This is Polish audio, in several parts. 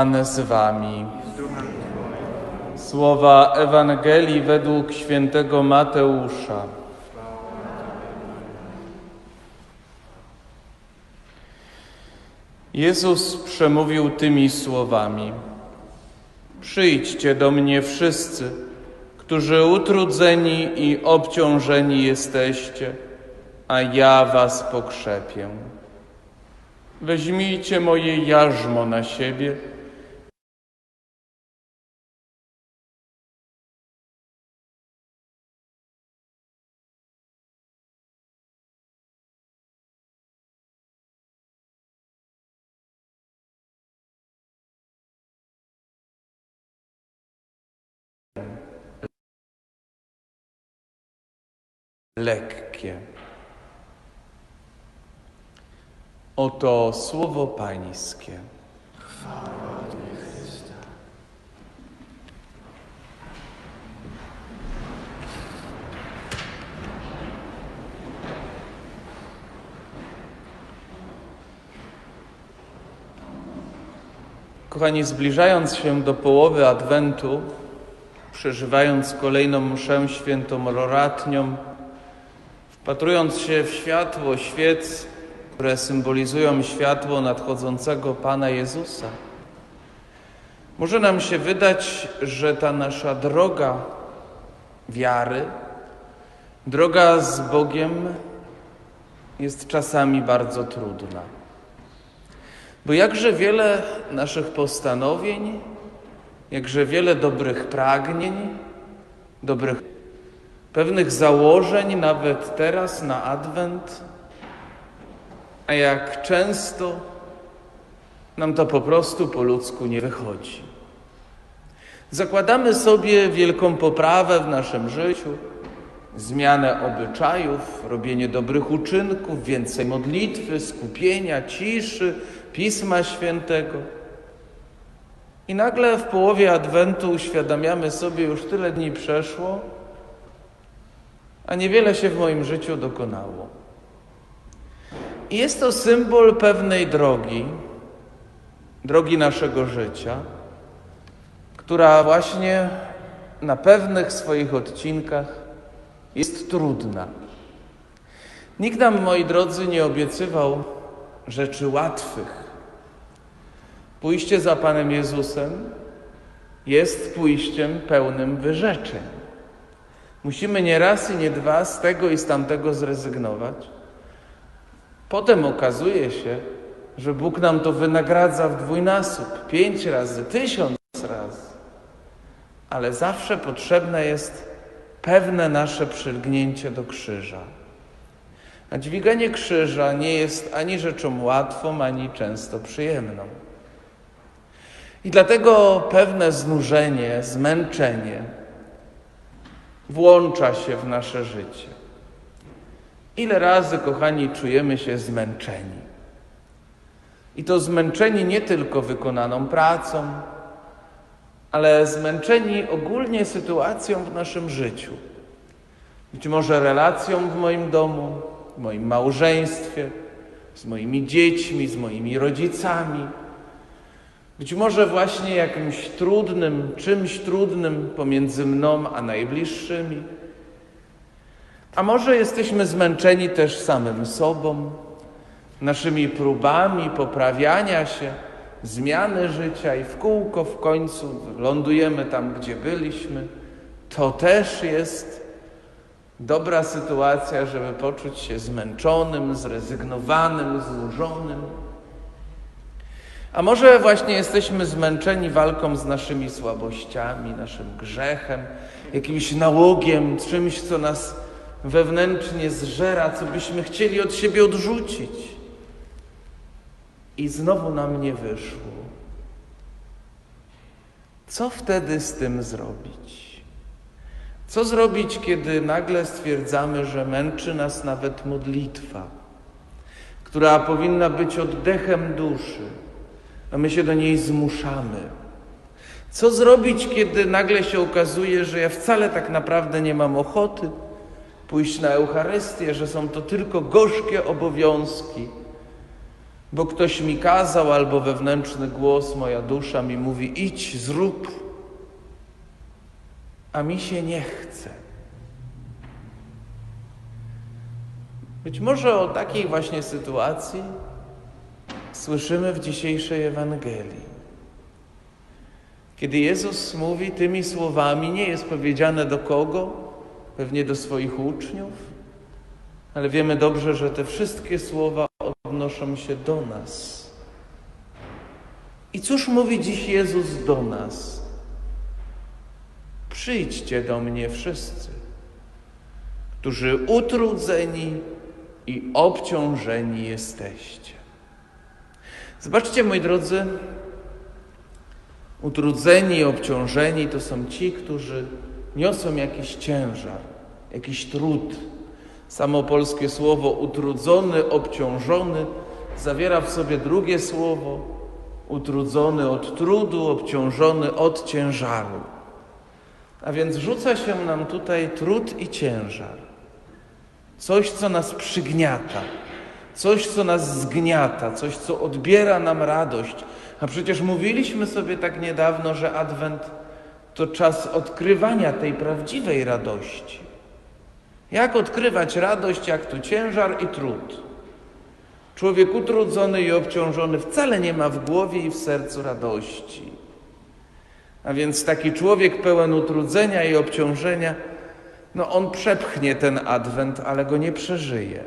Pan z wami. Słowa Ewangelii według świętego Mateusza. Jezus przemówił tymi słowami: Przyjdźcie do mnie wszyscy, którzy utrudzeni i obciążeni jesteście, a ja was pokrzepię. Weźmijcie moje jarzmo na siebie. Lekkie. Oto słowo Pańskie. Kochani, zbliżając się do połowy Adwentu, przeżywając kolejną mszę świętą roratnią, wpatrując się w światło świec, które symbolizują światło nadchodzącego Pana Jezusa, może nam się wydać, że ta nasza droga wiary, droga z Bogiem jest czasami bardzo trudna. Bo jakże wiele naszych postanowień, jakże wiele dobrych pragnień, dobrych pewnych założeń, nawet teraz na Adwent, a jak często nam to po prostu po ludzku nie wychodzi. Zakładamy sobie wielką poprawę w naszym życiu, zmianę obyczajów, robienie dobrych uczynków, więcej modlitwy, skupienia, ciszy, Pisma Świętego. I nagle w połowie Adwentu uświadamiamy sobie, już tyle dni przeszło, a niewiele się w moim życiu dokonało. I jest to symbol pewnej drogi, drogi naszego życia, która właśnie na pewnych swoich odcinkach jest trudna. Nikt nam, moi drodzy, nie obiecywał rzeczy łatwych. Pójście za Panem Jezusem jest pójściem pełnym wyrzeczeń. Musimy nie raz i nie dwa z tego i z tamtego zrezygnować. Potem okazuje się, że Bóg nam to wynagradza w dwójnasób, pięć razy, tysiąc razy. Ale zawsze potrzebne jest pewne nasze przylgnięcie do krzyża. A dźwiganie krzyża nie jest ani rzeczą łatwą, ani często przyjemną. I dlatego pewne znużenie, zmęczenie włącza się w nasze życie. Ile razy, kochani, czujemy się zmęczeni? I to zmęczeni nie tylko wykonaną pracą, ale zmęczeni ogólnie sytuacją w naszym życiu. Być może relacją w moim domu, w moim małżeństwie, z moimi dziećmi, z moimi rodzicami. Być może właśnie jakimś trudnym, czymś trudnym pomiędzy mną a najbliższymi. A może jesteśmy zmęczeni też samym sobą, naszymi próbami poprawiania się, zmiany życia i w kółko w końcu lądujemy tam, gdzie byliśmy. To też jest dobra sytuacja, żeby poczuć się zmęczonym, zrezygnowanym, znużonym. A może właśnie jesteśmy zmęczeni walką z naszymi słabościami, naszym grzechem, jakimś nałogiem, czymś, co nas wewnętrznie zżera, co byśmy chcieli od siebie odrzucić. I znowu nam nie wyszło. Co wtedy z tym zrobić? Co zrobić, kiedy nagle stwierdzamy, że męczy nas nawet modlitwa, która powinna być oddechem duszy, a my się do niej zmuszamy? Co zrobić, kiedy nagle się okazuje, że ja wcale tak naprawdę nie mam ochoty pójść na Eucharystię, że są to tylko gorzkie obowiązki, bo ktoś mi kazał, albo wewnętrzny głos, moja dusza mi mówi: idź, zrób, a mi się nie chce. Być może o takiej właśnie sytuacji słyszymy w dzisiejszej Ewangelii. Kiedy Jezus mówi tymi słowami, nie jest powiedziane do kogo, pewnie do swoich uczniów, ale wiemy dobrze, że te wszystkie słowa odnoszą się do nas. I cóż mówi dziś Jezus do nas? Przyjdźcie do mnie wszyscy, którzy utrudzeni i obciążeni jesteście. Zobaczcie, moi drodzy, utrudzeni obciążeni to są ci, którzy niosą jakiś ciężar, jakiś trud. Samo polskie słowo utrudzony, obciążony zawiera w sobie drugie słowo utrudzony od trudu, obciążony od ciężaru. A więc rzuca się nam tutaj trud i ciężar. Coś, co nas przygniata, coś, co nas zgniata, coś, co odbiera nam radość. A przecież mówiliśmy sobie tak niedawno, że Adwent to czas odkrywania tej prawdziwej radości. Jak odkrywać radość, jak tu ciężar i trud? Człowiek utrudzony i obciążony wcale nie ma w głowie i w sercu radości. A więc taki człowiek pełen utrudzenia i obciążenia, no on przepchnie ten adwent, ale go nie przeżyje.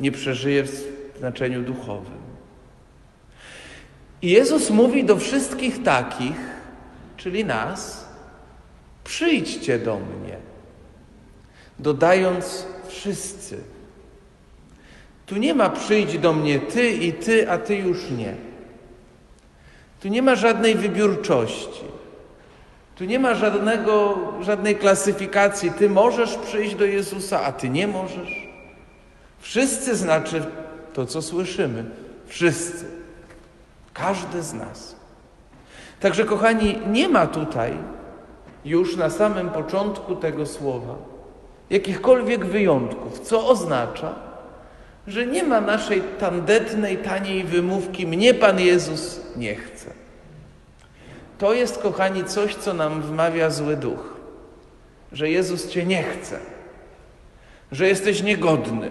Nie przeżyje w znaczeniu duchowym. I Jezus mówi do wszystkich takich, czyli nas, przyjdźcie do mnie, dodając wszyscy. Tu nie ma przyjdź do mnie ty i ty, a ty już nie. Tu nie ma żadnej wybiórczości. Tu nie ma żadnego, żadnej klasyfikacji. Ty możesz przyjść do Jezusa, a ty nie możesz. Wszyscy znaczy to, co słyszymy. Wszyscy. Każdy z nas. Także, kochani, nie ma tutaj już na samym początku tego słowa jakichkolwiek wyjątków, co oznacza, że nie ma naszej tandetnej, taniej wymówki mnie Pan Jezus nie chce. To jest, kochani, coś, co nam wmawia zły duch, że Jezus Cię nie chce, że jesteś niegodny,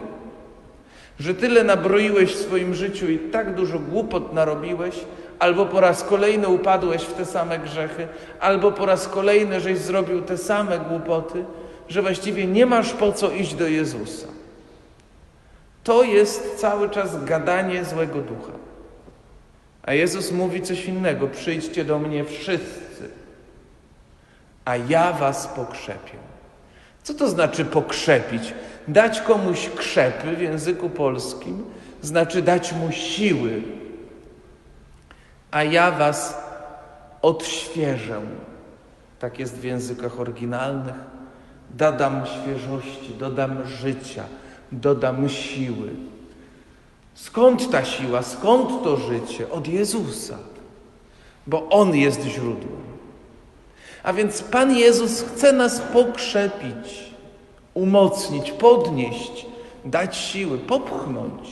że tyle nabroiłeś w swoim życiu i tak dużo głupot narobiłeś, albo po raz kolejny upadłeś w te same grzechy, albo po raz kolejny żeś zrobił te same głupoty, że właściwie nie masz po co iść do Jezusa. To jest cały czas gadanie złego ducha. A Jezus mówi coś innego: przyjdźcie do mnie wszyscy, a ja was pokrzepię. Co to znaczy pokrzepić? Dać komuś krzepy w języku polskim znaczy dać mu siły, a ja was odświeżę. Tak jest w językach oryginalnych. Dodam świeżości, dodam życia, dodam siły. Skąd ta siła, skąd to życie? Od Jezusa, bo On jest źródłem. A więc Pan Jezus chce nas pokrzepić, umocnić, podnieść, dać siły, popchnąć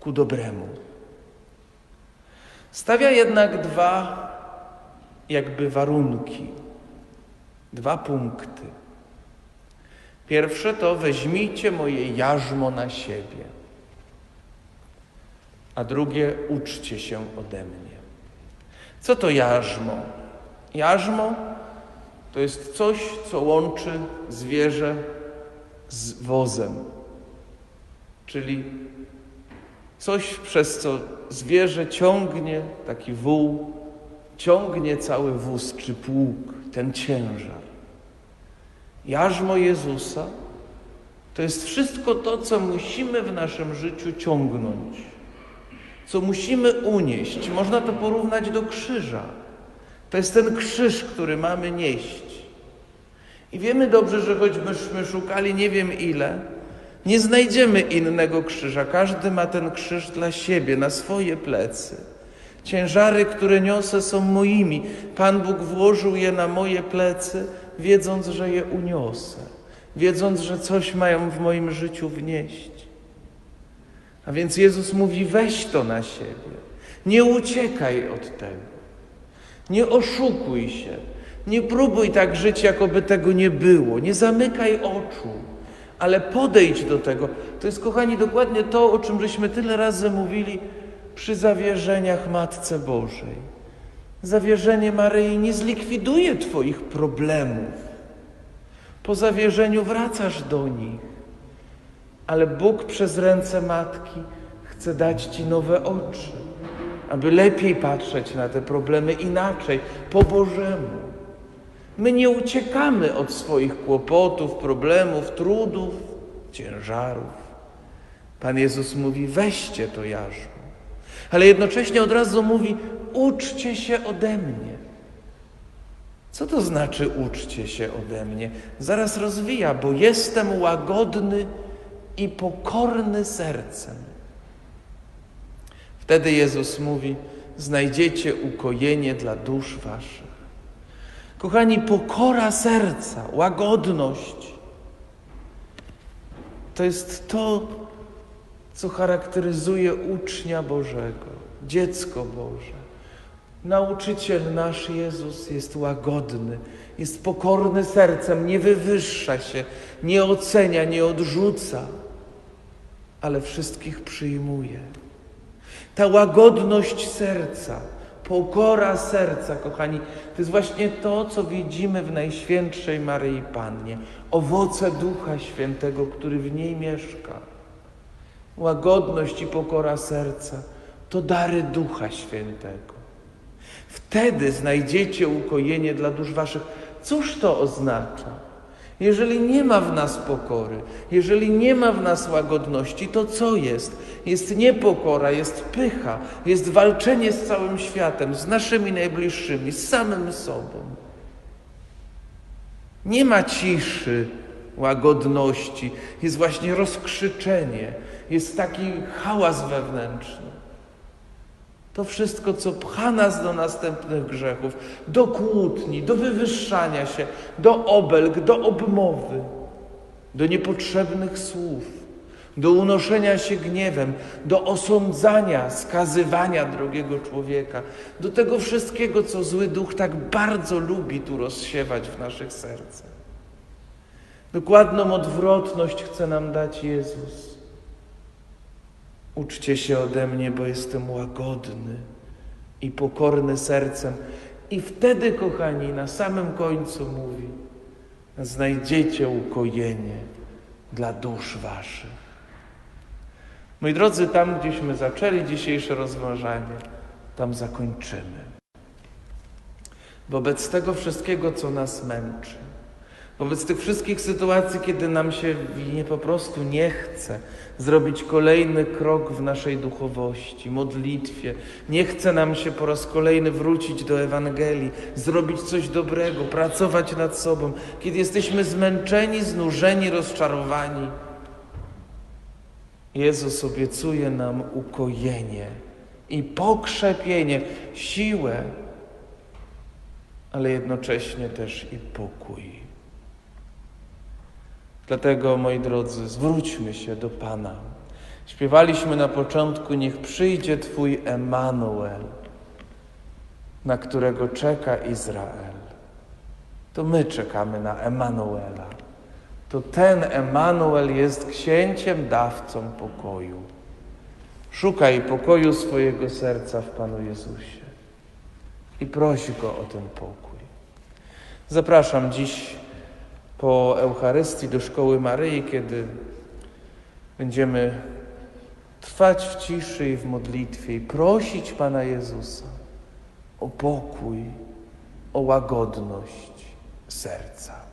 ku dobremu. Stawia jednak dwa jakby warunki, dwa punkty. Pierwsze to weźmijcie moje jarzmo na siebie, a drugie uczcie się ode mnie. Co to jarzmo? Jarzmo to jest coś, co łączy zwierzę z wozem, czyli coś, przez co zwierzę ciągnie, taki wół, ciągnie cały wóz czy pług, ten ciężar. Jarzmo Jezusa to jest wszystko to, co musimy w naszym życiu ciągnąć, co musimy unieść. Można to porównać do krzyża. To jest ten krzyż, który mamy nieść. I wiemy dobrze, że choćbyśmy szukali nie wiem ile, nie znajdziemy innego krzyża. Każdy ma ten krzyż dla siebie, na swoje plecy. Ciężary, które niosę, są moimi. Pan Bóg włożył je na moje plecy, wiedząc, że je uniosę, wiedząc, że coś mają w moim życiu wnieść. A więc Jezus mówi: weź to na siebie. Nie uciekaj od tego. Nie oszukuj się. Nie próbuj tak żyć, jakoby tego nie było. Nie zamykaj oczu, ale podejdź do tego. To jest, kochani, dokładnie to, o czym żeśmy tyle razy mówili przy zawierzeniach Matce Bożej. Zawierzenie Maryi nie zlikwiduje Twoich problemów. Po zawierzeniu wracasz do nich, ale Bóg przez ręce Matki chce dać Ci nowe oczy, aby lepiej patrzeć na te problemy inaczej, po Bożemu. My nie uciekamy od swoich kłopotów, problemów, trudów, ciężarów. Pan Jezus mówi: weźcie to jarzmo, ale jednocześnie od razu mówi: uczcie się ode mnie. Co to znaczy uczcie się ode mnie? Zaraz rozwija, bo jestem łagodny i pokorny sercem. Wtedy Jezus mówi: znajdziecie ukojenie dla dusz waszych. Kochani, pokora serca, łagodność to jest to, co charakteryzuje ucznia Bożego, dziecko Boże. Nauczyciel nasz Jezus jest łagodny, jest pokorny sercem, nie wywyższa się, nie ocenia, nie odrzuca, ale wszystkich przyjmuje. Ta łagodność serca, pokora serca, kochani, to jest właśnie to, co widzimy w Najświętszej Maryi Pannie. Owoce Ducha Świętego, który w niej mieszka. Łagodność i pokora serca to dary Ducha Świętego. Wtedy znajdziecie ukojenie dla dusz waszych. Cóż to oznacza? Jeżeli nie ma w nas pokory, jeżeli nie ma w nas łagodności, to co jest? Jest niepokora, jest pycha, jest walczenie z całym światem, z naszymi najbliższymi, z samym sobą. Nie ma ciszy, łagodności, jest właśnie rozkrzyczenie, jest taki hałas wewnętrzny. To wszystko, co pcha nas do następnych grzechów, do kłótni, do wywyższania się, do obelg, do obmowy, do niepotrzebnych słów, do unoszenia się gniewem, do osądzania, skazywania drugiego człowieka, do tego wszystkiego, co zły duch tak bardzo lubi tu rozsiewać w naszych sercach. Dokładną odwrotność chce nam dać Jezus. Uczcie się ode mnie, bo jestem łagodny i pokorny sercem. I wtedy, kochani, na samym końcu mówi: znajdziecie ukojenie dla dusz waszych. Moi drodzy, tam gdzieśmy zaczęli dzisiejsze rozważanie, tam zakończymy. Wobec tego wszystkiego, co nas męczy, wobec tych wszystkich sytuacji, kiedy nam się nie po prostu nie chce zrobić kolejny krok w naszej duchowości, modlitwie, nie chce nam się po raz kolejny wrócić do Ewangelii, zrobić coś dobrego, pracować nad sobą, kiedy jesteśmy zmęczeni, znużeni, rozczarowani. Jezus obiecuje nam ukojenie i pokrzepienie, siłę, ale jednocześnie też i pokój. Dlatego, moi drodzy, zwróćmy się do Pana. Śpiewaliśmy na początku: Niech przyjdzie Twój Emanuel, na którego czeka Izrael. To my czekamy na Emanuela. To ten Emanuel jest księciem, dawcą pokoju. Szukaj pokoju swojego serca w Panu Jezusie i prosi Go o ten pokój. Zapraszam dziś po Eucharystii do szkoły Maryi, kiedy będziemy trwać w ciszy i w modlitwie i prosić Pana Jezusa o pokój, o łagodność serca.